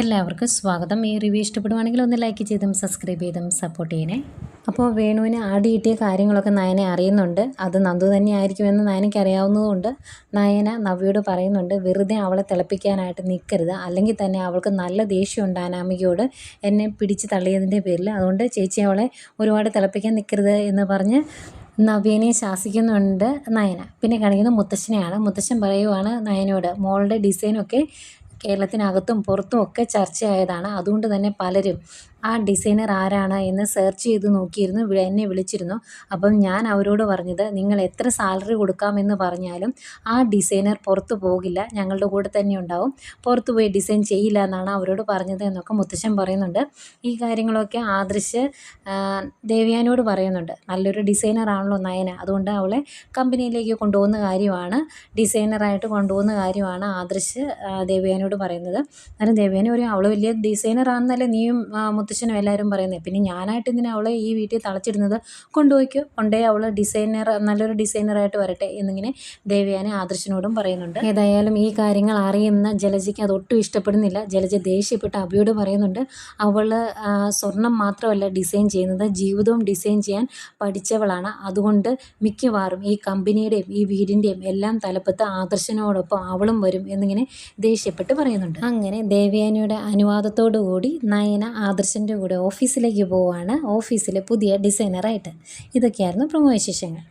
എല്ലാവർക്കും സ്വാഗതം. ഈ റിവ്യൂ ഇഷ്ടപ്പെടുവാണെങ്കിൽ ഒന്ന് ലൈക്ക് ചെയ്തും സബ്സ്ക്രൈബ് ചെയ്തും സപ്പോർട്ട് ചെയ്യണേ. അപ്പോൾ വേണുവിന് ആടി കിട്ടിയ കാര്യങ്ങളൊക്കെ നയനെ അറിയുന്നുണ്ട്. അത് നന്ദു തന്നെയായിരിക്കുമെന്ന് നയനയ്ക്ക് അറിയാവുന്നതുകൊണ്ട് നയന നവ്യോട് പറയുന്നുണ്ട് വെറുതെ അവളെ തിളപ്പിക്കാനായിട്ട് നിൽക്കരുത് അല്ലെങ്കിൽ തന്നെ അവൾക്ക് നല്ല ദേഷ്യമുണ്ട് അനാമികയോട്. എന്നെ പിടിച്ച് തള്ളിയതിന്റെ പേരിൽ. അതുകൊണ്ട് ചേച്ചി അവളെ ഒരുപാട് തിളപ്പിക്കാൻ നിൽക്കരുത് എന്ന് പറഞ്ഞ് നവ്യനെ ശാസിക്കുന്നുണ്ട് നയന. പിന്നെ കാണിക്കുന്നത് മുത്തശ്ശനെയാണ്. മുത്തശ്ശൻ പറയുവാണ് നയനോട് മോളുടെ ഡിസൈനൊക്കെ കേരളത്തിനകത്തും പുറത്തും ഒക്കെ ചർച്ചയായതാണ്. അതുകൊണ്ട് തന്നെ പലരും ആ ഡിസൈനർ ആരാണ് എന്ന് സെർച്ച് ചെയ്ത് നോക്കിയിരുന്നു എന്നെ വിളിച്ചിരുന്നു. അപ്പം ഞാൻ അവരോട് പറഞ്ഞത് നിങ്ങൾ എത്ര സാലറി കൊടുക്കാമെന്ന് പറഞ്ഞാലും ആ ഡിസൈനർ പുറത്തു പോകില്ല ഞങ്ങളുടെ കൂടെ തന്നെ ഉണ്ടാവും. പുറത്തു പോയി ഡിസൈൻ ചെയ്യില്ല എന്നാണ് അവരോട് പറഞ്ഞത് എന്നൊക്കെ മുത്തശ്ശൻ പറയുന്നുണ്ട്. ഈ കാര്യങ്ങളൊക്കെ ആദർശ് ദേവ്യാനോട് പറയുന്നുണ്ട്. നല്ലൊരു ഡിസൈനർ ആണല്ലോ നയന. അതുകൊണ്ട് അവളെ കമ്പനിയിലേക്ക് കൊണ്ടുപോകുന്ന കാര്യമാണ് ഡിസൈനറായിട്ട് കൊണ്ടുപോകുന്ന കാര്യമാണ് ആദർശ് ആ, ദേവയാനോട് പറയുന്നത്. അന്നേരം ദേവേനെ ഒരു അവൾ വലിയ ഡിസൈനർ ആണെന്നല്ലേ നീയും മുത്തശ്ശനും എല്ലാവരും പറയുന്നത് പിന്നെ ഞാനായിട്ട് ഇതിനെ അവളെ ഈ വീട്ടിൽ തളച്ചിടുന്നത്? കൊണ്ടുപോയിക്കോ. കൊണ്ടേ അവൾ ഡിസൈനർ നല്ലൊരു ഡിസൈനറായിട്ട് വരട്ടെ എന്നിങ്ങനെ ദേവയാനെ ആദർശനോടും പറയുന്നുണ്ട്. ഏതായാലും ഈ കാര്യങ്ങൾ അറിയുന്ന ജലജയ്ക്ക് അതൊട്ടും ഇഷ്ടപ്പെടുന്നില്ല. ജലജ ദേഷ്യപ്പെട്ട് അബിയോട് പറയുന്നുണ്ട്. അവൾ സ്വർണം മാത്രമല്ല ഡിസൈൻ ചെയ്യുന്നത്. ജീവിതവും ഡിസൈൻ ചെയ്യാൻ പഠിച്ചവളാണ്. അതുകൊണ്ട് മിക്കവാറും ഈ കമ്പനിയുടെയും ഈ വീടിന്റെയും എല്ലാം തലപ്പത്ത് ആദർശനോടൊപ്പം അവളും വരും എന്നിങ്ങനെ ദേഷ്യപ്പെട്ട് പറയുന്നുണ്ട്. അങ്ങനെ ദേവയാനിയുടെ അനുവാദത്തോടു കൂടി നയന ആദർശന്റെ കൂടെ ഓഫീസിലേക്ക് പോവാണ്. ഓഫീസിലെ പുതിയ ഡിസൈനറായിട്ട് ഇതൊക്കെയായിരുന്നു പ്രമോ വിശേഷങ്ങൾ.